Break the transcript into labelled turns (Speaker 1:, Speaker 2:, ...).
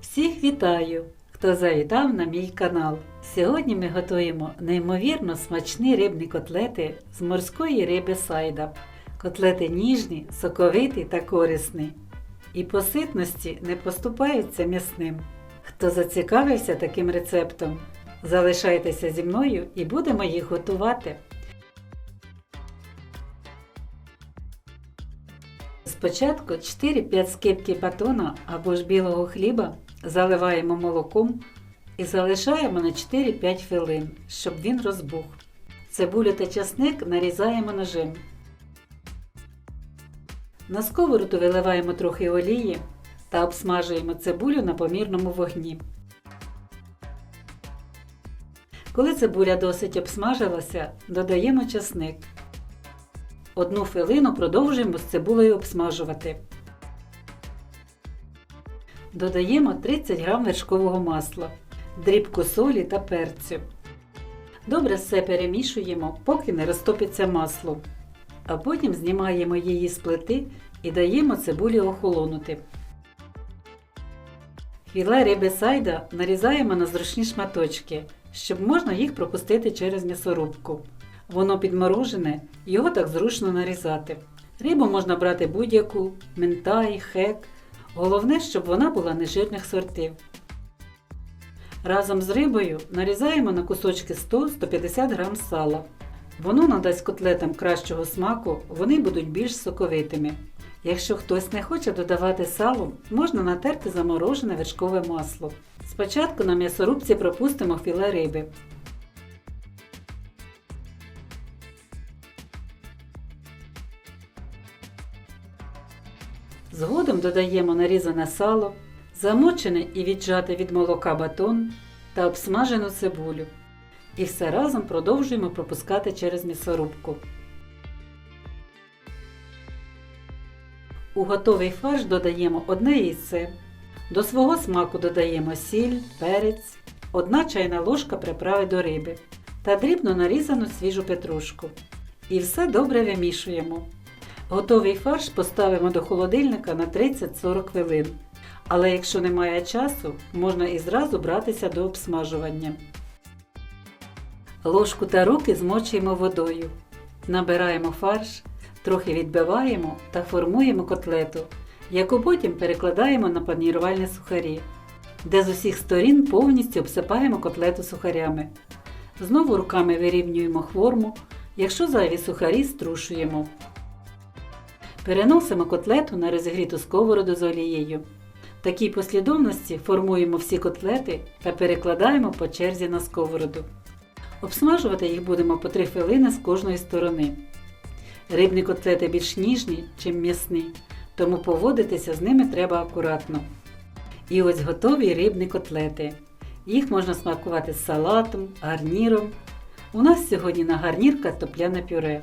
Speaker 1: Всіх вітаю, хто завітав на мій канал. Сьогодні ми готуємо неймовірно смачні рибні котлети з морської риби сайда. Котлети ніжні, соковиті та корисні. І по ситності не поступаються м'ясним. Хто зацікавився таким рецептом, залишайтеся зі мною і будемо їх готувати. Спочатку 4-5 скибки батона або ж білого хліба заливаємо молоком і залишаємо на 4-5 хвилин, щоб він розбух. Цибулю та часник нарізаємо ножем. На сковороду виливаємо трохи олії та обсмажуємо цибулю на помірному вогні. Коли цибуля досить обсмажилася, додаємо часник. Одну хвилину продовжуємо з цибулею обсмажувати. Додаємо 30 г вершкового масла, дрібку солі та перцю. Добре все перемішуємо, поки не розтопиться масло. А потім знімаємо її з плити і даємо цибулі охолонути. Філе риби сайда нарізаємо на зручні шматочки, щоб можна їх пропустити через м'ясорубку. Воно підморожене, його так зручно нарізати. Рибу можна брати будь-яку, ментай, хек. Головне, щоб вона була нежирних сортів. Разом з рибою нарізаємо на кусочки 100-150 г сала. Воно надасть котлетам кращого смаку, вони будуть більш соковитими. Якщо хтось не хоче додавати сало, можна натерти заморожене вершкове масло. Спочатку на м'ясорубці пропустимо філе риби. Згодом додаємо нарізане сало, замочене і віджате від молока батон та обсмажену цибулю. І все разом продовжуємо пропускати через м'ясорубку. У готовий фарш додаємо одне яйце. До свого смаку додаємо сіль, перець, одна чайна ложка приправи до риби та дрібно нарізану свіжу петрушку. І все добре вимішуємо. Готовий фарш поставимо до холодильника на 30-40 хвилин. Але якщо немає часу, можна і зразу братися до обсмажування. Ложку та руки змочуємо водою. Набираємо фарш, трохи відбиваємо та формуємо котлету, яку потім перекладаємо на панірувальні сухарі, де з усіх сторін повністю обсипаємо котлету сухарями. Знову руками вирівнюємо форму, якщо зайві сухарі струшуємо. Переносимо котлету на розігріту сковороду з олією. В такій послідовності формуємо всі котлети та перекладаємо по черзі на сковороду. Обсмажувати їх будемо по 3 хвилини з кожної сторони. Рибні котлети більш ніжні, чим м'ясні, тому поводитися з ними треба акуратно. І ось готові рибні котлети. Їх можна смакувати з салатом, гарніром. У нас сьогодні на гарнір картопляне пюре.